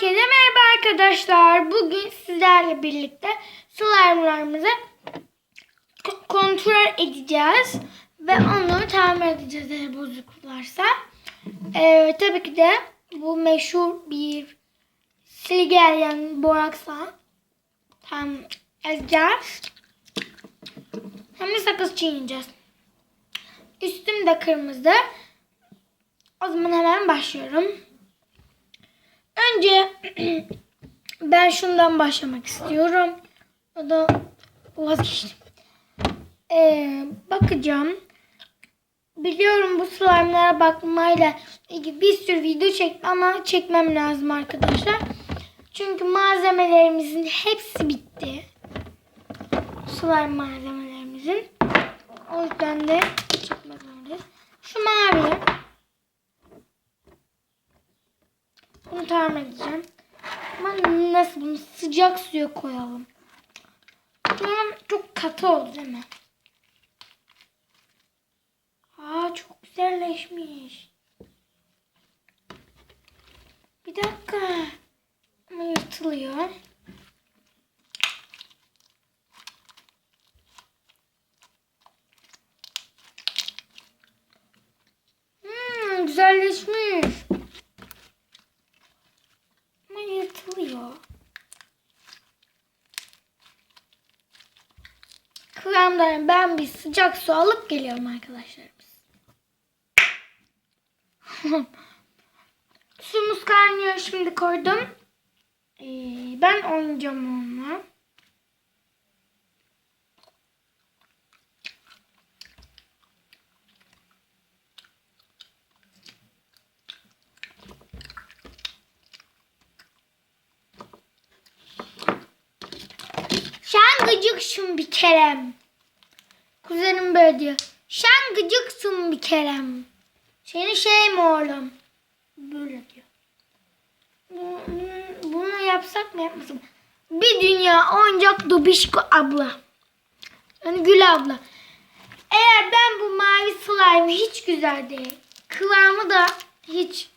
Herkese merhaba arkadaşlar. Bugün sizlerle birlikte slime'larımızı ko- kontrol edeceğiz. Ve onu tamir edeceğiz eğer bozuk varsa. Ee, tabii ki de bu meşhur bir silger yani boraksla tam ezeceğiz. Hem de sakız çiğneyeceğiz. Üstüm de kırmızı. O zaman hemen başlıyorum. Önce ben şundan başlamak istiyorum. O da vazgeçtim. Ee, bakacağım. Biliyorum bu slime'lara bakmayla ilgili bir sürü video çek ama çekmem lazım arkadaşlar. Çünkü malzemelerimizin hepsi bitti. Slime malzemelerimizin. O yüzden de çekmek zorundayız. Şu mavi. Tamir edeceğim. Ama nasıl bunu sıcak suya koyalım. Tamam çok katı oldu değil mi? Aa çok güzelleşmiş. Bir dakika. Ama yırtılıyor. Hmm, güzelleşmiş. Yırtılıyor. Kıvamdan ben bir sıcak su alıp geliyorum arkadaşlarımız. Suyumuz kaynıyor şimdi koydum. Ee, ben oynayacağım onunla. Sen gıcıksın bir kerem. Kuzenim böyle diyor. Sen gıcıksın bir kerem. Seni şey mi oğlum? Böyle diyor. Bu- bunu- yapsak mı yapmasak? Bir dünya oyuncak Dobişko abla. Yani Gül abla. Eğer ben bu mavi slime hiç güzel değil. Kıvamı da hiç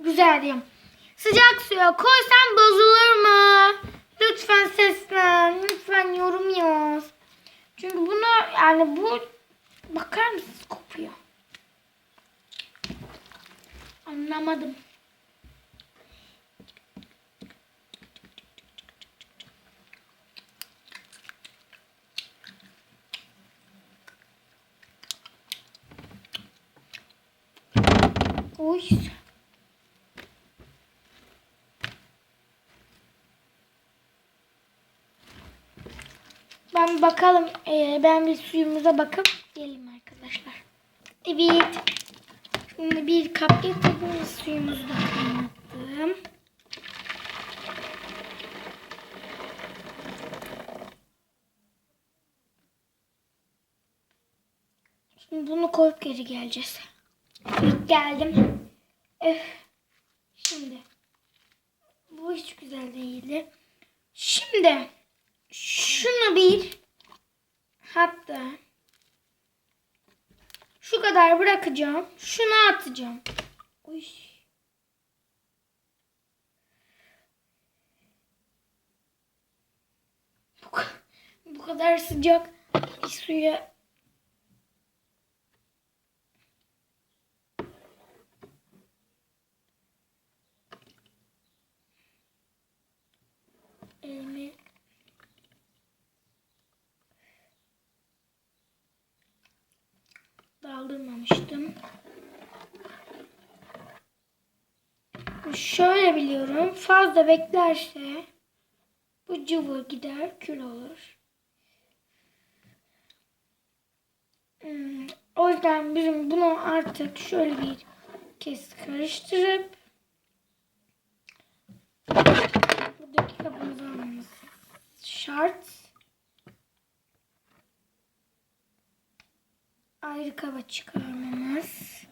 güzel değil. Sıcak suya koysam bozulur mu? Lütfen seslen. Lütfen yorum yaz. Çünkü bunu yani bu bakar mısınız kopuyor. Anlamadım. Oy. Ben bakalım. Ee, ben bir suyumuza bakıp geleyim arkadaşlar. Evet. Şimdi bir kap getirdim. Suyumuzu da kaynattım. Şimdi bunu koyup geri geleceğiz. Evet, geldim. Öf. Şimdi. Bu hiç güzel değildi. Şimdi şunu bir hatta şu kadar bırakacağım. Şunu atacağım. Uy. Bu, ka- bu kadar sıcak bir suya elimi daldırmamıştım. Şöyle biliyorum. Fazla beklerse bu cıvı gider, kül olur. Hmm, O yüzden bizim bunu artık şöyle bir kez karıştırıp buradaki kabımızı almamız şart. ayrı kaba çıkarmamız.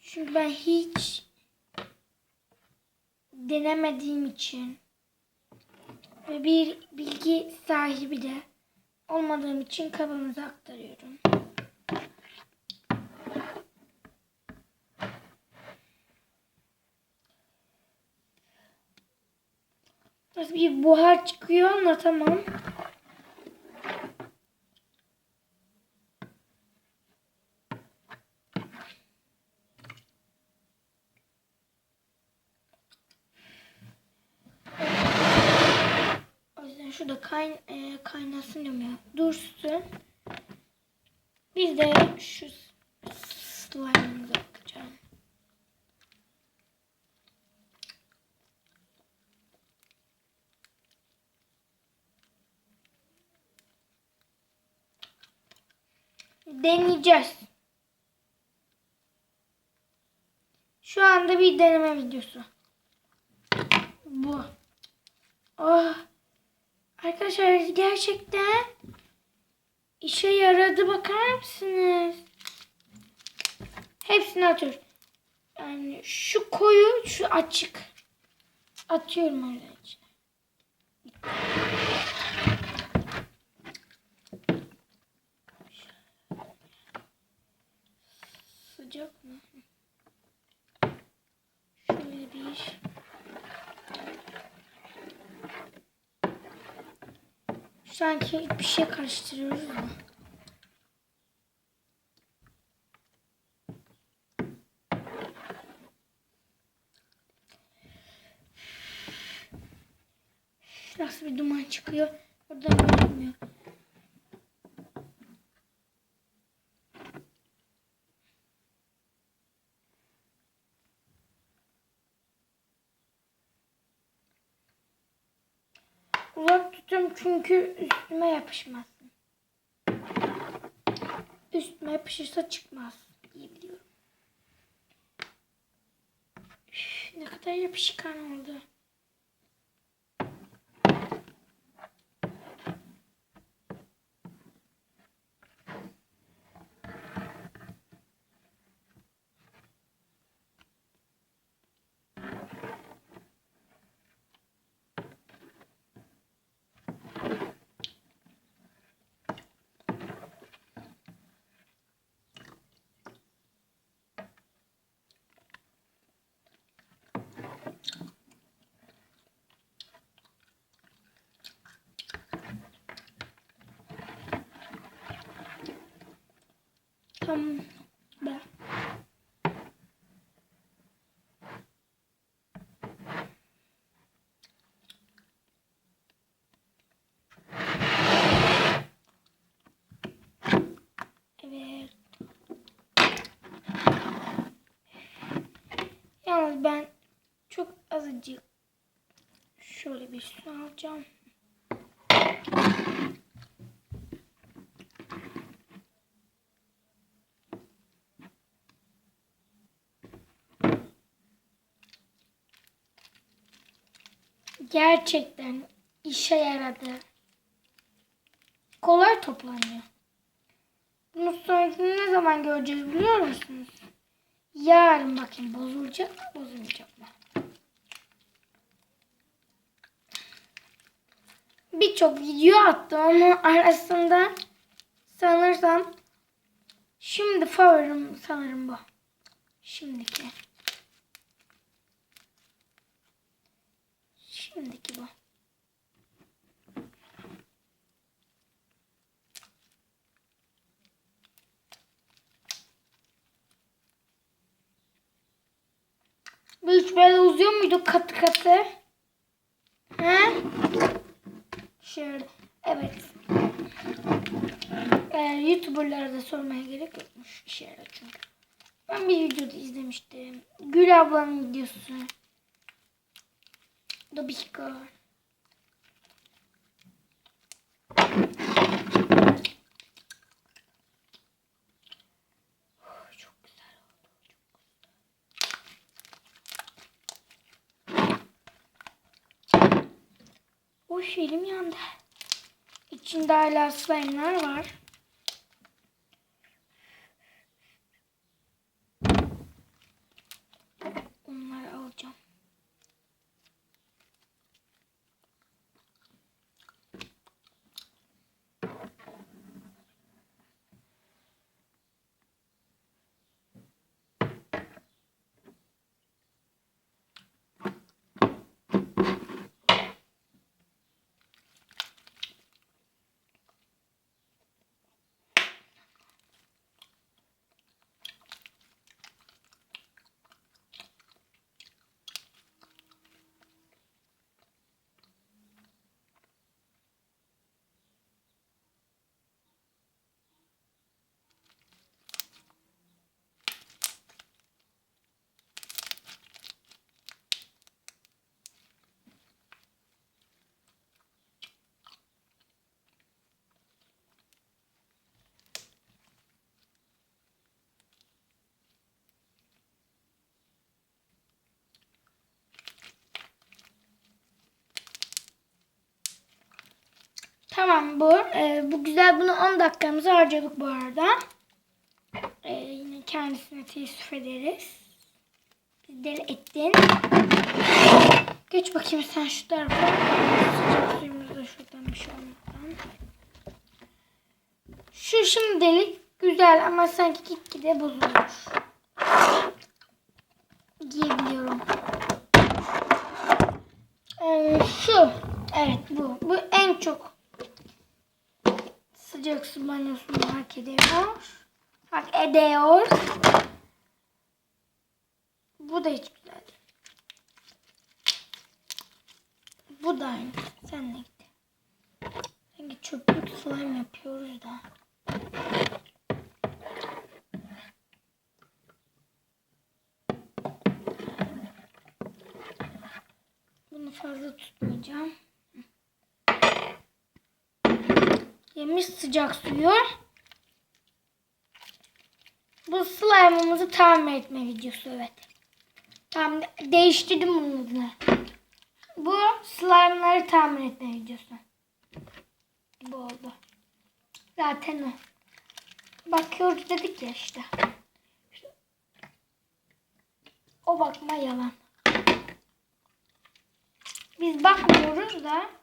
Çünkü ben hiç denemediğim için ve bir bilgi sahibi de olmadığım için kabımıza aktarıyorum. Nasıl bir buhar çıkıyor anlatamam. Deneyeceğiz. Şu anda bir deneme videosu. Bu. Oh. Arkadaşlar gerçekten işe yaradı bakar mısınız? Hepsini atıyorum. Yani şu koyu, şu açık. Atıyorum öyle içine. Sıcak mı? Şöyle bir Sanki bir şey karıştırıyoruz da. Nasıl bir duman çıkıyor? Buradan görünmüyor. Uzak tutuyorum çünkü üstüme yapışmasın. Üstüme yapışırsa çıkmaz diye biliyorum. Üf, ne kadar yapışkan oldu. Tamam. Ben. Evet. Yalnız ben çok azıcık şöyle bir su alacağım. Gerçekten işe yaradı. Kolay toplanıyor. Bunun sonucunu ne zaman göreceğiz biliyor musunuz? Yarın bakayım bozulacak mı bozulmayacak mı? Birçok video attım ama arasında sanırsam şimdi favorim sanırım bu. Şimdiki. Şimdiki bu. Bu hiç böyle uzuyor muydu katı katı? He? Şöyle. Evet. Ee, Youtuberlara da sormaya gerek yokmuş işe yarar çünkü. Ben bir videoda izlemiştim. Gül ablanın videosu. Dobişko. Uy elim yandı. İçinde hala slime'lar var. Onları alacağım. Tamam bu. Ee, bu güzel. Bunu 10 dakikamızı harcadık bu arada. Ee, yine kendisine teessüf ederiz. Biz deli ettin. Geç bakayım sen şu tarafa. Sıcak suyumuzu da şuradan bir şey olmadan. Şu şimdilik güzel ama sanki gitgide bozulur. Diyebiliyorum. Ee, şu. Evet bu. Bu en çok su banyosunu hak ediyor. Hak ediyor. Bu da hiç güzel değil. Bu da aynı. Sen de git. Sanki çöplük slime yapıyoruz da. Bunu fazla tutmayacağım. Yemiş sıcak suyu. Bu slime'ımızı tamir etme videosu evet. Tamam değiştirdim bunun adını. Bu slime'ları tamir etme videosu. Bu oldu. Zaten o. Bakıyoruz dedik ya işte. O bakma yalan. Biz bakmıyoruz da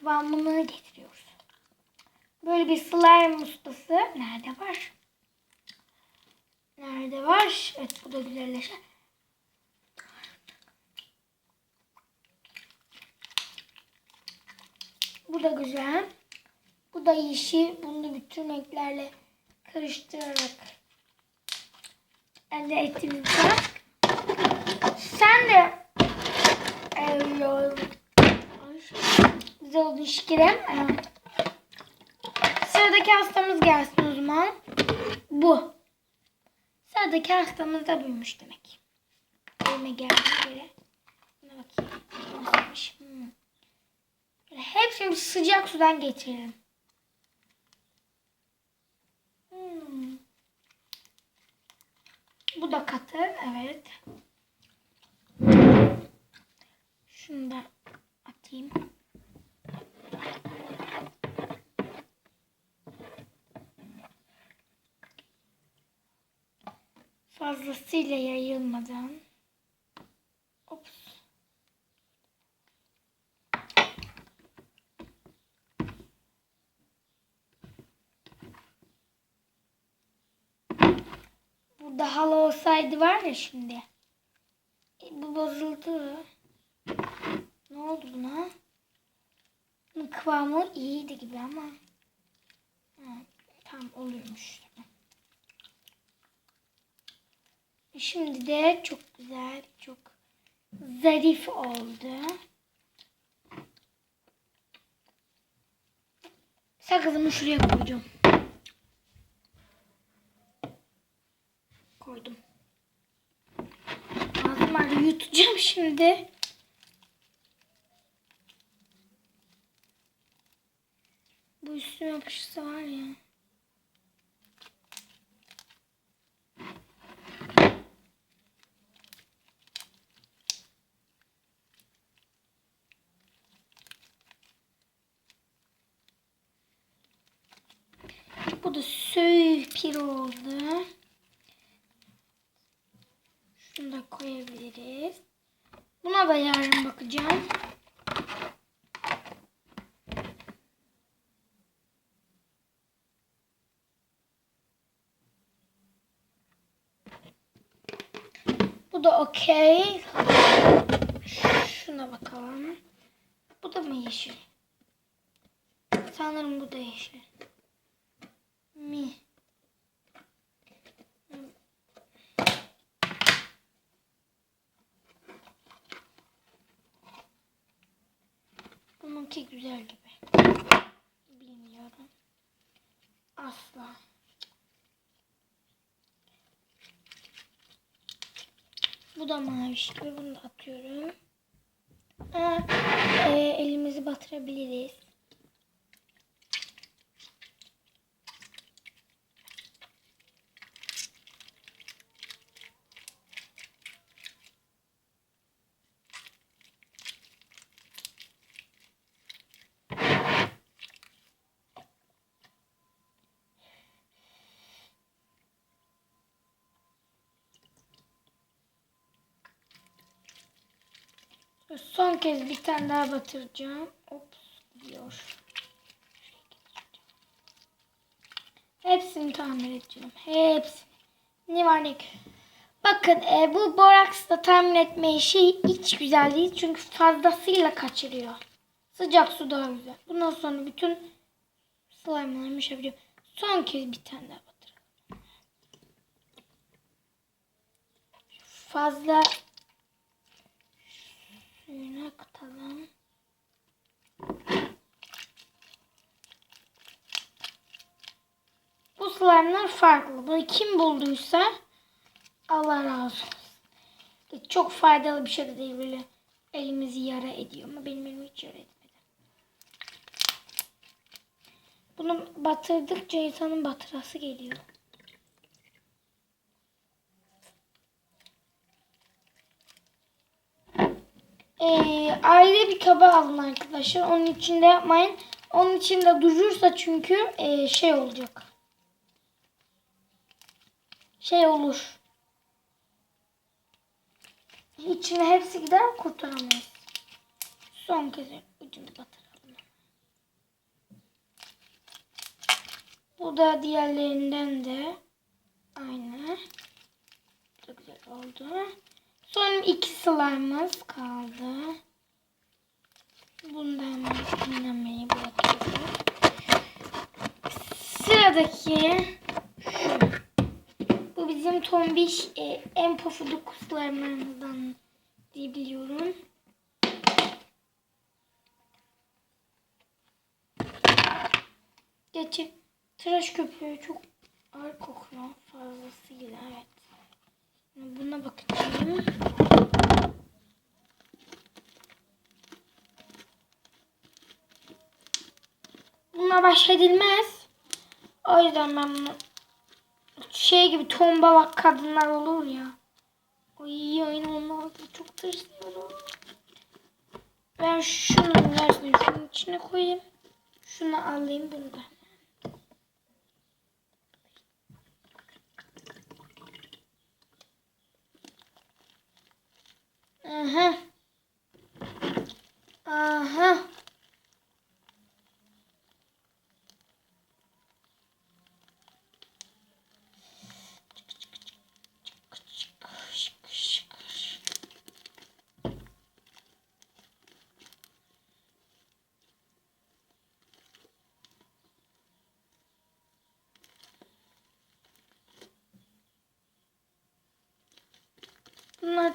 kıvamını getiriyoruz. Böyle bir slime ustası nerede var? Nerede var? Evet bu da güzelleşen. Bu da güzel. Bu da yeşil. Bunu da bütün renklerle karıştırarak elde ettiğimizde sen de Eee, güzel oldu şekerim. Ee, Sıradaki hastamız gelsin o zaman. Bu. Sıradaki hastamız da buymuş demek. Elime geldi böyle. Buna bakayım. Nasılmış? Hmm. Böyle hepsini sıcak sudan geçirelim. Hmm. Bu da katı. Evet. Şunu da Fazlasıyla yayılmadan. Ops. Burada halı olsaydı var ya şimdi. E, bu bozuldu. Ne oldu buna? Kıvamı iyiydi gibi ama. Ha, tam oluyormuş. Şimdi de çok güzel, çok zarif oldu. Sakızımı şuraya koyacağım. Koydum. Ağzım ağrıyor. Yutacağım şimdi. Bu üstüme yapışsa var ya. Bu da süper oldu. Şunu da koyabiliriz. Buna da yarın bakacağım. Bu da okey. Şuna bakalım. Bu da mı yeşil? Sanırım bu da yeşil. Mi. Bununki güzel gibi. Bilmiyorum. Asla. Bu da maviş gibi. Bunu da atıyorum. Aa, e, elimizi batırabiliriz. Son kez bir tane daha batıracağım. Ops diyor. Hepsini tamir edeceğim. Hepsini. Ne var ne. Bakın e, bu boraksla tamir etme işi hiç güzel değil. Çünkü fazlasıyla kaçırıyor. Sıcak su daha güzel. Bundan sonra bütün slime'larımı yapacağım. Son kez bir tane daha batıralım. Fazla suyunu akıtalım. Bu slime'lar farklı. Bunu kim bulduysa Allah razı olsun. Çok faydalı bir şey de değil böyle elimizi yara ediyor ama benim elimi hiç yara etmedi. Bunu batırdıkça insanın batırası geliyor. Ee, ayrı bir kaba alın arkadaşlar. Onun içinde yapmayın. Onun içinde durursa çünkü ee, şey olacak. Şey olur. İçine hepsi gider kurtaramayız. Son kez ucunu batıralım. Bu da diğerlerinden de aynı. Çok güzel oldu. Son iki slime'ımız kaldı. Bunu da hemen dinlemeyi bırakıyoruz. Sıradaki. Bu bizim tombiş e, en pofuduk slime'larımızdan diyebiliyorum. Gerçi tıraş köpüğü çok ağır kokuyor fazlasıyla evet. Buna bakacağım. Bununla baş edilmez. O yüzden ben bunu şey gibi tombalak kadınlar olur ya. Ay aynen onlar da çok tırsıyorum. Ben şunu versene şunun içine koyayım. Şunu alayım bunu da. হ্যাঁ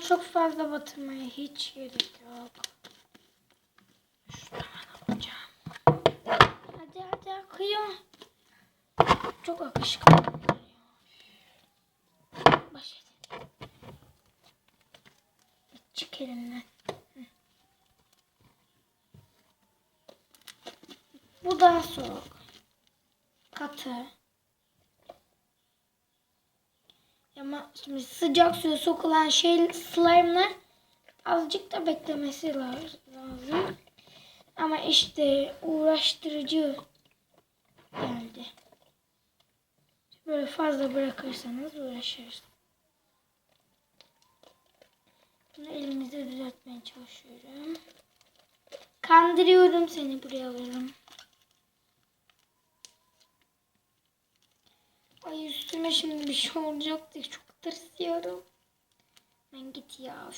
çok fazla batırmaya hiç gerek yok. Hemen alacağım. Hadi hadi akıyor. Çok akışkan. Baş edin. Çık elimden. Bu daha soğuk. Katı. Ama şimdi sıcak suya sokulan şey slime'lar azıcık da beklemesi lazım. Ama işte uğraştırıcı geldi. Böyle fazla bırakırsanız uğraşırız. Bunu elimizde düzeltmeye çalışıyorum. Kandırıyorum seni buraya alıyorum. Ay üstüme şimdi bir şey olacak diye çok tırsıyorum. Ben git ya.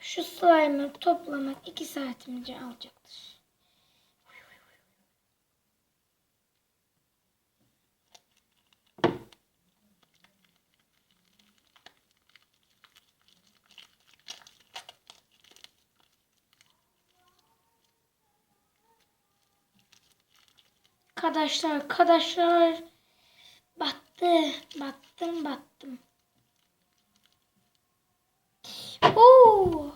Şu slime'ı toplamak iki saatimizi alacaktır. Arkadaşlar, arkadaşlar. Battı. Battım, battım. Oo!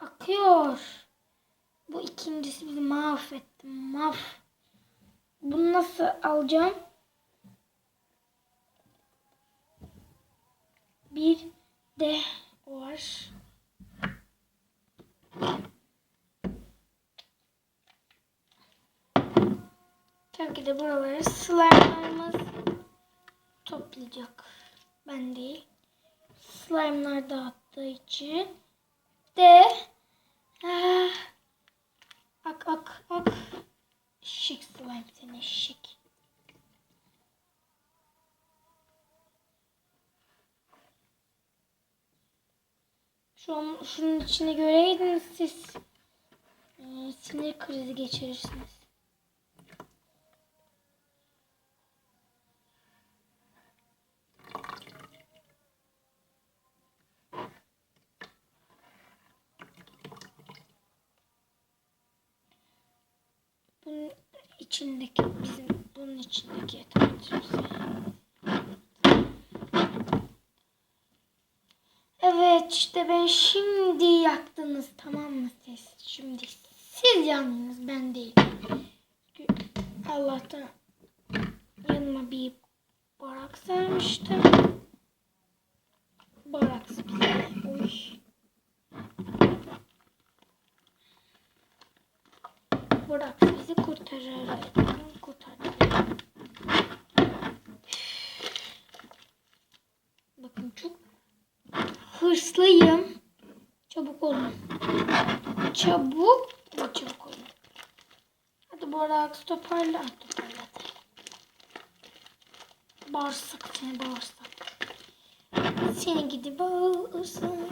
Akıyor. Bu ikincisi bizi mahvetti. Mahv. Bunu nasıl alacağım? Bir de var. Tabii ki de buraları slime'larımız toplayacak. Ben değil. Slime'lar dağıttığı için de ah, ak ak ak eşek slime seni eşek. Şu an şunun içine göreydiniz siz e, sinir krizi geçirirsiniz. Bunun içindeki bizim bunun içindeki yatağımız. Evet işte ben şimdi yaktınız tamam mı siz? Şimdi siz yandınız ben değil. Allah'tan yanıma bir borak sarmıştım. Borak bize. Uy. Borak bizi kurtarır. Kurtarır. Bakın çok hırslıyım. Çabuk olun. Çabuk ve çabuk olun. Hadi Borak toparla. Toparla. Bağırsak seni bağırsak. Seni gidi bağırsın.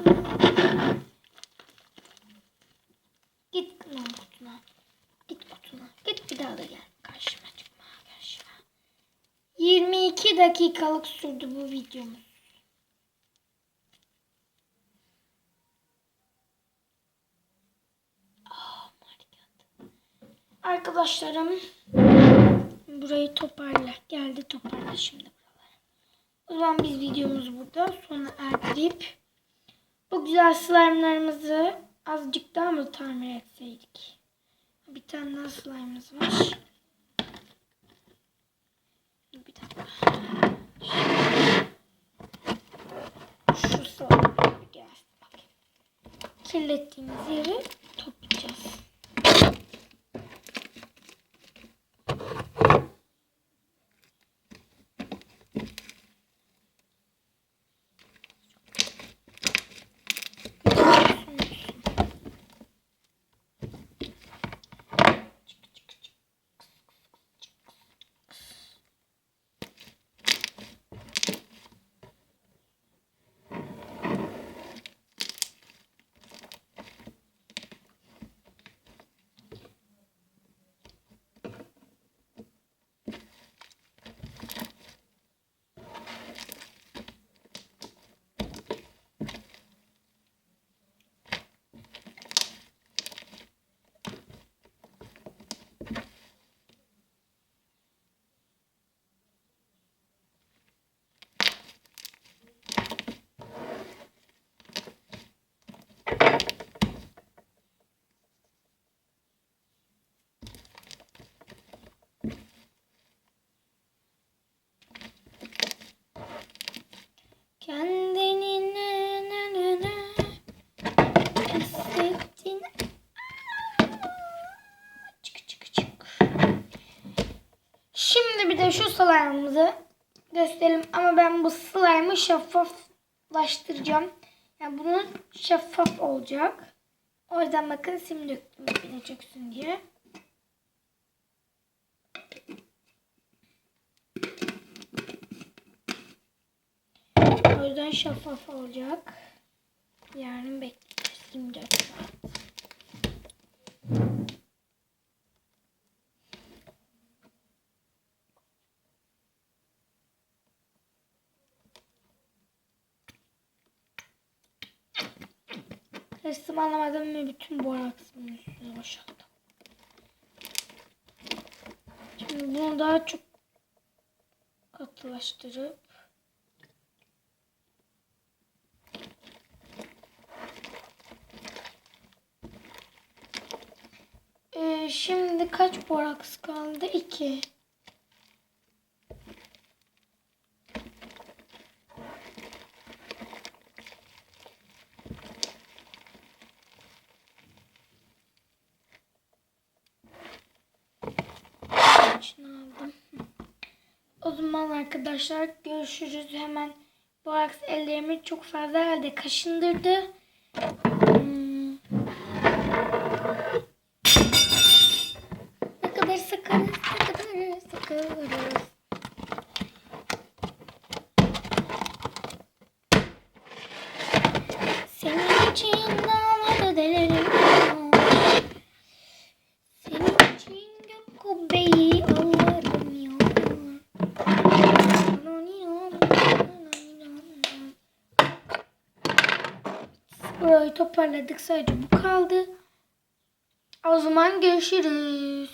Git lan kutuna. Git kutuna. Git bir daha da gel. Karşıma çıkma karşıma. 22 dakikalık sürdü bu videomuz. Arkadaşlarım burayı toparla. Geldi toparla şimdi buraları. O zaman biz videomuzu burada sona erdirip bu güzel slime'larımızı azıcık daha mı tamir etseydik? Bir tane daha slime'ımız var. Bir dakika. Şu slime gelsin. Kirlettiğimiz yeri toplayacağız. Slime'ımızı gösterelim ama ben bu slime'ı şeffaflaştıracağım. Yani bunun şeffaf olacak. O yüzden bakın sim döktüm de çöksün diye. O yüzden şeffaf olacak. Yarın bekleyeceğiz 24 saat. Resim alamadım ve bütün boraksımın üstüne boşalttım. Şimdi bunu daha çok katılaştırıp Ee, şimdi kaç boraks kaldı? 2. İçine aldım. O zaman arkadaşlar görüşürüz. Hemen boraks ellerimi çok fazla halde kaşındırdı. Toparladık sadece bu kaldı. O zaman görüşürüz.